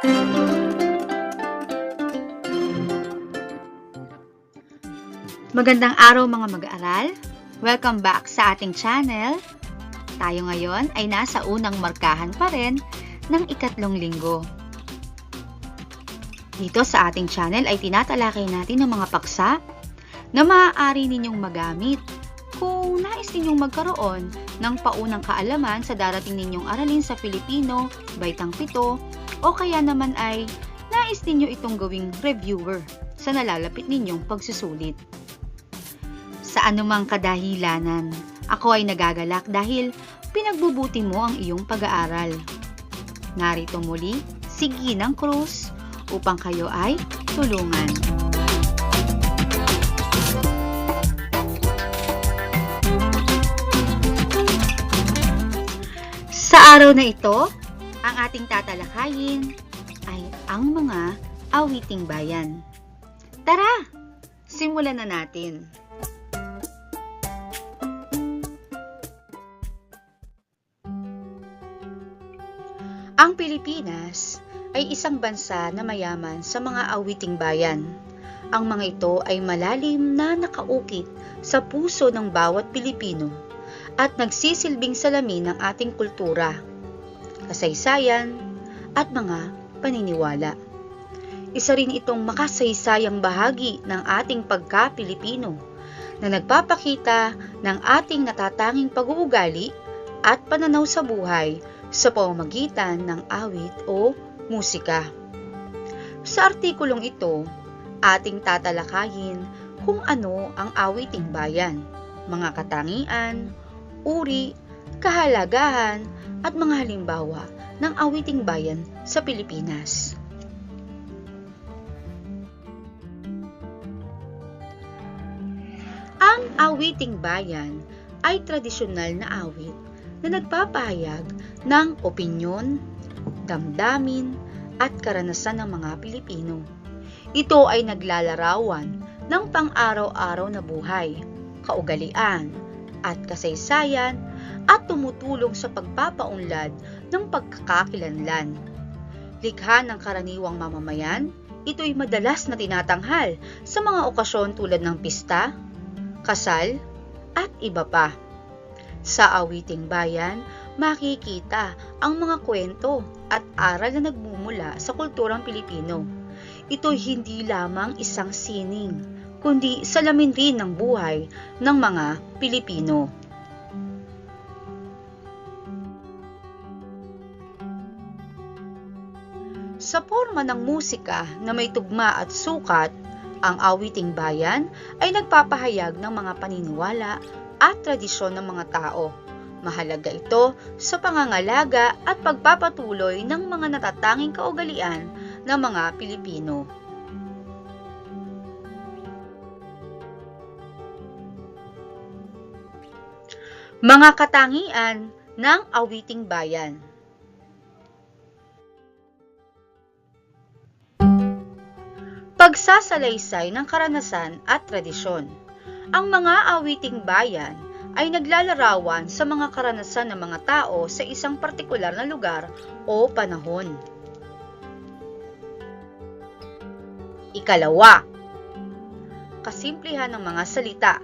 Magandang araw mga mag-aaral. Welcome back sa ating channel. Tayo ngayon ay nasa unang markahan pa rin ng ikatlong linggo. Dito sa ating channel ay tinatalakay natin ng mga paksa na maaari ninyong magamit kung nais ninyong magkaroon ng paunang kaalaman sa darating ninyong aralin sa Filipino, Baitang Pito, o kaya naman ay nais ninyo itong gawing reviewer sa nalalapit ninyong pagsusulit sa anumang kadahilanan. Ako ay nagagalak dahil pinagbubuti mo ang iyong pag-aaral. Narito muli si Ginang Cruz upang kayo ay tulungan. Araw na ito, ang ating tatalakayin ay ang mga awiting bayan. Tara, simulan na natin. Ang Pilipinas ay isang bansa na mayaman sa mga awiting bayan. Ang mga ito ay malalim na nakaukit sa puso ng bawat Pilipino at nagsisilbing salamin ng ating kultura, kasaysayan at mga paniniwala. Isa rin itong makasaysayang bahagi ng ating pagka-Pilipino na nagpapakita ng ating natatanging pag-uugali at pananaw sa buhay sa pamamagitan ng awit o musika. Sa artikulong ito, ating tatalakayin kung ano ang awiting bayan, mga katangian, uri, kahalagahan at mga halimbawa ng awiting bayan sa Pilipinas. Ang awiting bayan ay tradisyonal na awit na nagpapahayag ng opinyon, damdamin, at karanasan ng mga Pilipino. Ito ay naglalarawan ng pang-araw-araw na buhay, kaugalian, at kasaysayan at tumutulong sa pagpapaunlad ng pagkakakilanlan. Likha ng karaniwang mamamayan, ito'y madalas na tinatanghal sa mga okasyon tulad ng pista, kasal, at iba pa. Sa awiting bayan, makikita ang mga kwento at aral na nagmumula sa kulturang Pilipino. Ito hindi lamang isang sining, kundi salamin rin ng buhay ng mga Pilipino. Sa forma ng musika na may tugma at sukat, ang awiting bayan ay nagpapahayag ng mga paniniwala at tradisyon ng mga tao. Mahalaga ito sa pangangalaga at pagpapatuloy ng mga natatanging kaugalian ng mga Pilipino. Mga katangian ng awiting bayan Pagsasalaysay ng karanasan at tradisyon Ang mga awiting bayan ay naglalarawan sa mga karanasan ng mga tao sa isang partikular na lugar o panahon. Ikalawa, kasimplihan ng mga salita.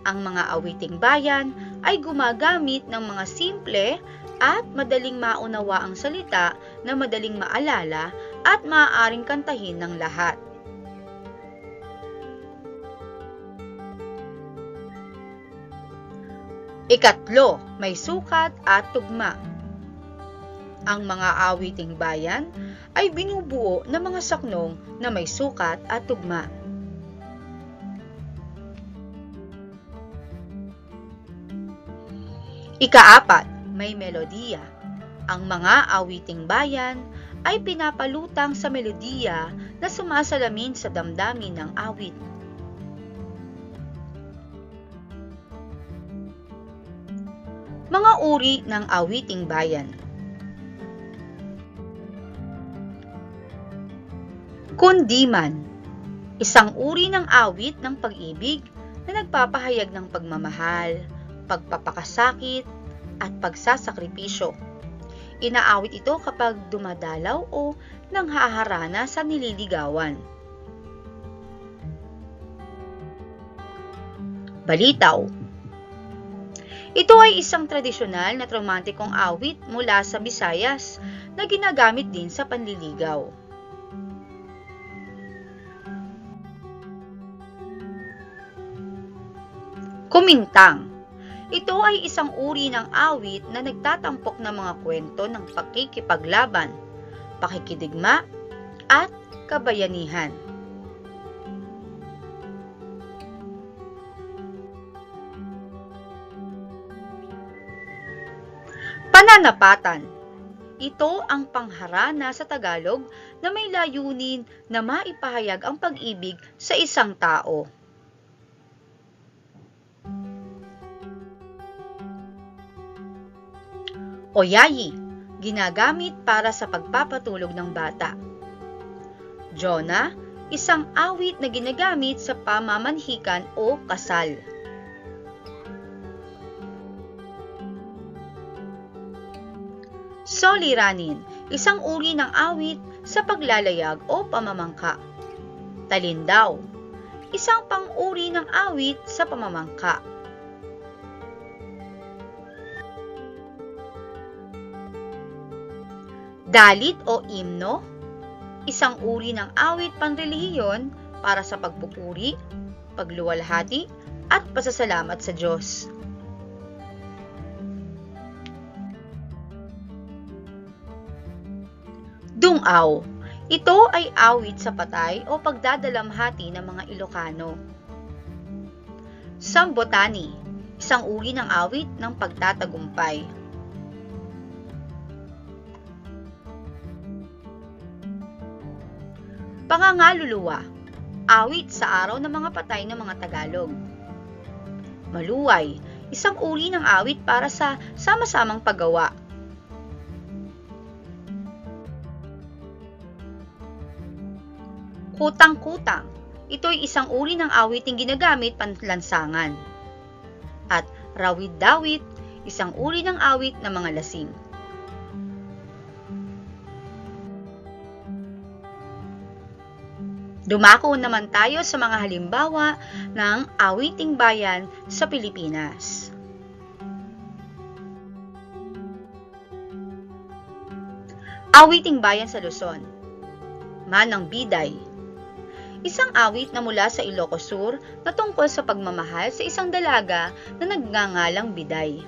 Ang mga awiting bayan ay gumagamit ng mga simple at madaling maunawa ang salita na madaling maalala at maaaring kantahin ng lahat. Ikatlo, may sukat at tugma. Ang mga awiting bayan ay binubuo ng mga saknong na may sukat at tugma. Ikaapat, may melodiya. Ang mga awiting bayan ay pinapalutang sa melodiya na sumasalamin sa damdamin ng awit. Mga uri ng awiting bayan Kundiman Isang uri ng awit ng pag-ibig na nagpapahayag ng pagmamahal, pagpapakasakit, at pagsasakripisyo. Inaawit ito kapag dumadalaw o nanghaharana sa nililigawan. Balitaw Ito ay isang tradisyonal na romantikong awit mula sa Visayas na ginagamit din sa panliligaw. Kumintang Ito ay isang uri ng awit na nagtatampok ng mga kwento ng pakikipaglaban, pakikidigma, at kabayanihan. Pananapatan Ito ang pangharana sa Tagalog na may layunin na maipahayag ang pag-ibig sa isang tao. Oyayi, ginagamit para sa pagpapatulog ng bata. Jonah, isang awit na ginagamit sa pamamanhikan o kasal. Soliranin, isang uri ng awit sa paglalayag o pamamangka. Talindaw, isang pang-uri ng awit sa pamamangka. Dalit o imno, isang uri ng awit panrelihiyon para sa pagpupuri, pagluwalhati, at pasasalamat sa Diyos. Dungaw. Ito ay awit sa patay o pagdadalamhati ng mga Ilocano. Sambotani, isang uri ng awit ng pagtatagumpay. Pangangaluluwa, awit sa araw ng mga patay ng mga Tagalog. Maluway, isang uri ng awit para sa sama-samang paggawa. Kutang-kutang, ito ay isang uri ng awiting ginagamit panlansangan. At rawid-dawit, isang uri ng awit ng mga lasing. Dumako naman tayo sa mga halimbawa ng awiting bayan sa Pilipinas. Awiting bayan sa Luzon. Manang Biday. Isang awit na mula sa Ilocos Sur na tungkol sa pagmamahal sa isang dalaga na nagngangalang Biday.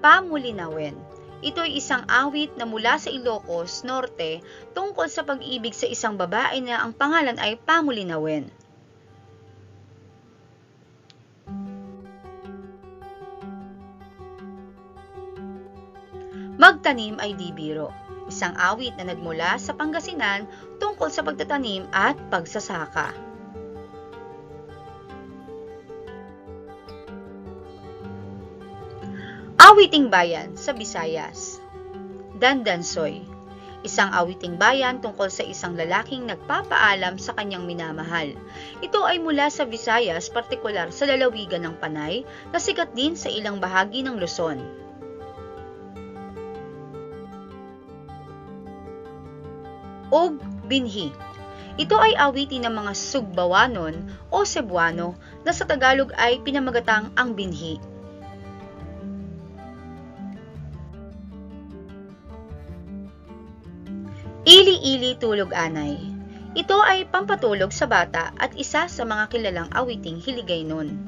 Pamulinawen ito ay isang awit na mula sa Ilocos Norte tungkol sa pag-ibig sa isang babae na ang pangalan ay Pamulinawen. Magtanim ay di biro, isang awit na nagmula sa Pangasinan tungkol sa pagtatanim at pagsasaka. Awiting Bayan sa Visayas Dandansoy Isang awiting bayan tungkol sa isang lalaking nagpapaalam sa kanyang minamahal. Ito ay mula sa Visayas, partikular sa lalawigan ng Panay, na sikat din sa ilang bahagi ng Luzon. Og Binhi ito ay awitin ng mga Sugbawanon o Cebuano na sa Tagalog ay pinamagatang ang binhi. Ili-ili tulog anay. Ito ay pampatulog sa bata at isa sa mga kilalang awiting hiligay nun.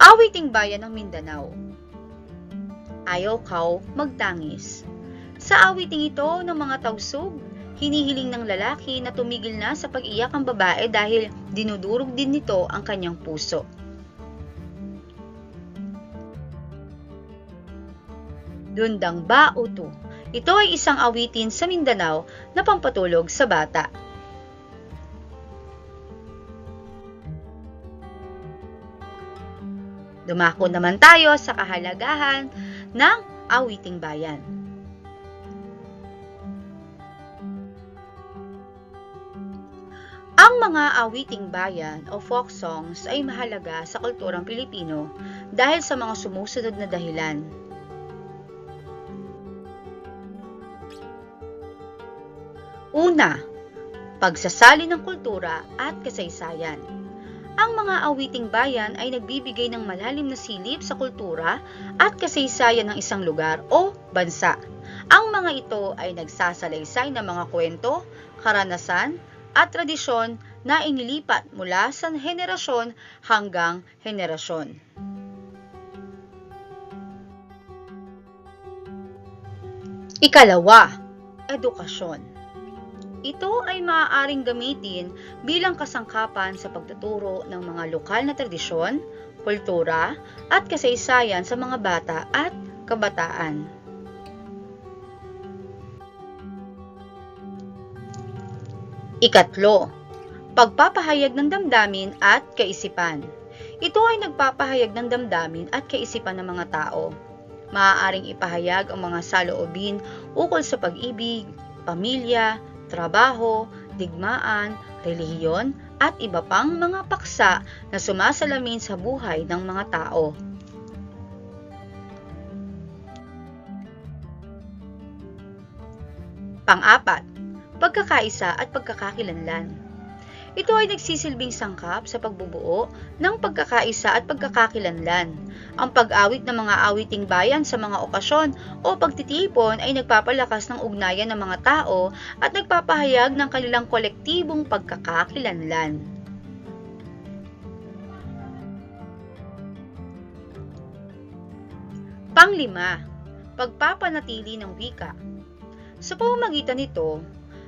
Awiting bayan ng Mindanao. Ayaw kaw magtangis. Sa awiting ito ng mga tausog, hinihiling ng lalaki na tumigil na sa pag-iyak ang babae dahil dinudurog din nito ang kanyang puso. Dundang Ba Uto. Ito ay isang awitin sa Mindanao na pampatulog sa bata. Dumako naman tayo sa kahalagahan ng awiting bayan. Ang mga awiting bayan o folk songs ay mahalaga sa kulturang Pilipino dahil sa mga sumusunod na dahilan. Una, pagsasali ng kultura at kasaysayan. Ang mga awiting bayan ay nagbibigay ng malalim na silip sa kultura at kasaysayan ng isang lugar o bansa. Ang mga ito ay nagsasalaysay ng mga kwento, karanasan, at tradisyon na inilipat mula sa henerasyon hanggang henerasyon. Ikalawa, edukasyon. Ito ay maaaring gamitin bilang kasangkapan sa pagtuturo ng mga lokal na tradisyon, kultura, at kasaysayan sa mga bata at kabataan. Ikatlo, pagpapahayag ng damdamin at kaisipan. Ito ay nagpapahayag ng damdamin at kaisipan ng mga tao. Maaaring ipahayag ang mga saloobin ukol sa pag-ibig, pamilya, trabaho, digmaan, relihiyon, at iba pang mga paksa na sumasalamin sa buhay ng mga tao. Pang-apat, pagkakaisa at pagkakakilanlan. Ito ay nagsisilbing sangkap sa pagbubuo ng pagkakaisa at pagkakakilanlan. Ang pag-awit ng mga awiting bayan sa mga okasyon o pagtitipon ay nagpapalakas ng ugnayan ng mga tao at nagpapahayag ng kanilang kolektibong pagkakakilanlan. Panglima, pagpapanatili ng wika. Sa pamamagitan nito,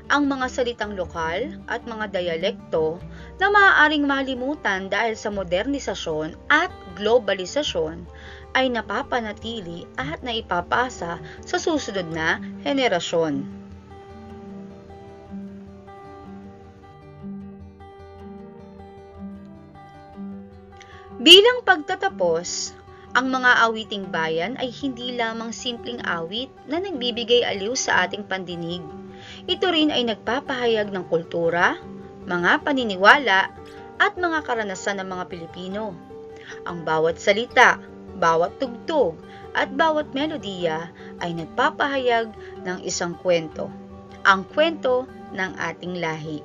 ang mga salitang lokal at mga dialekto na maaaring mahalimutan dahil sa modernisasyon at globalisasyon ay napapanatili at naipapasa sa susunod na henerasyon. Bilang pagtatapos, ang mga awiting bayan ay hindi lamang simpleng awit na nagbibigay aliw sa ating pandinig. Ito rin ay nagpapahayag ng kultura, mga paniniwala, at mga karanasan ng mga Pilipino. Ang bawat salita, bawat tugtog, at bawat melodiya ay nagpapahayag ng isang kwento. Ang kwento ng ating lahi.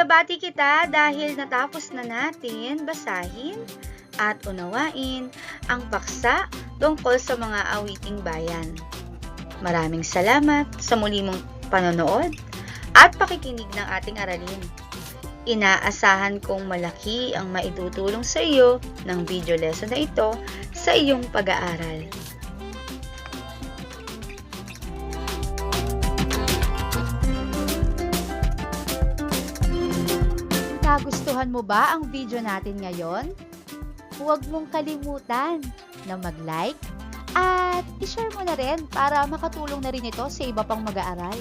Binabati kita dahil natapos na natin basahin at unawain ang paksa tungkol sa mga awiting bayan. Maraming salamat sa muli mong panonood at pakikinig ng ating aralin. Inaasahan kong malaki ang maitutulong sa iyo ng video lesson na ito sa iyong pag-aaral. Nagustuhan mo ba ang video natin ngayon? Huwag mong kalimutan na mag-like at i-share mo na rin para makatulong na rin ito sa iba pang mag-aaral.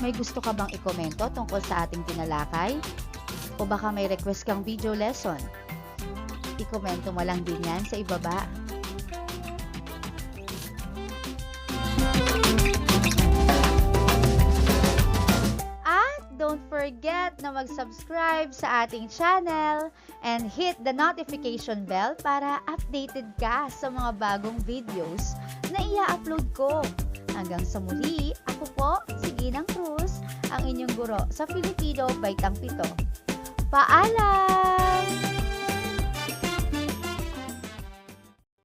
May gusto ka bang ikomento tungkol sa ating tinalakay? O baka may request kang video lesson? Ikomento mo lang din yan sa ibaba. Forget na mag-subscribe sa ating channel and hit the notification bell para updated ka sa mga bagong videos na ia-upload ko. Hanggang sa muli, ako po, si Ginang Cruz, ang inyong guro sa Filipino Baitang Pito. Paalam!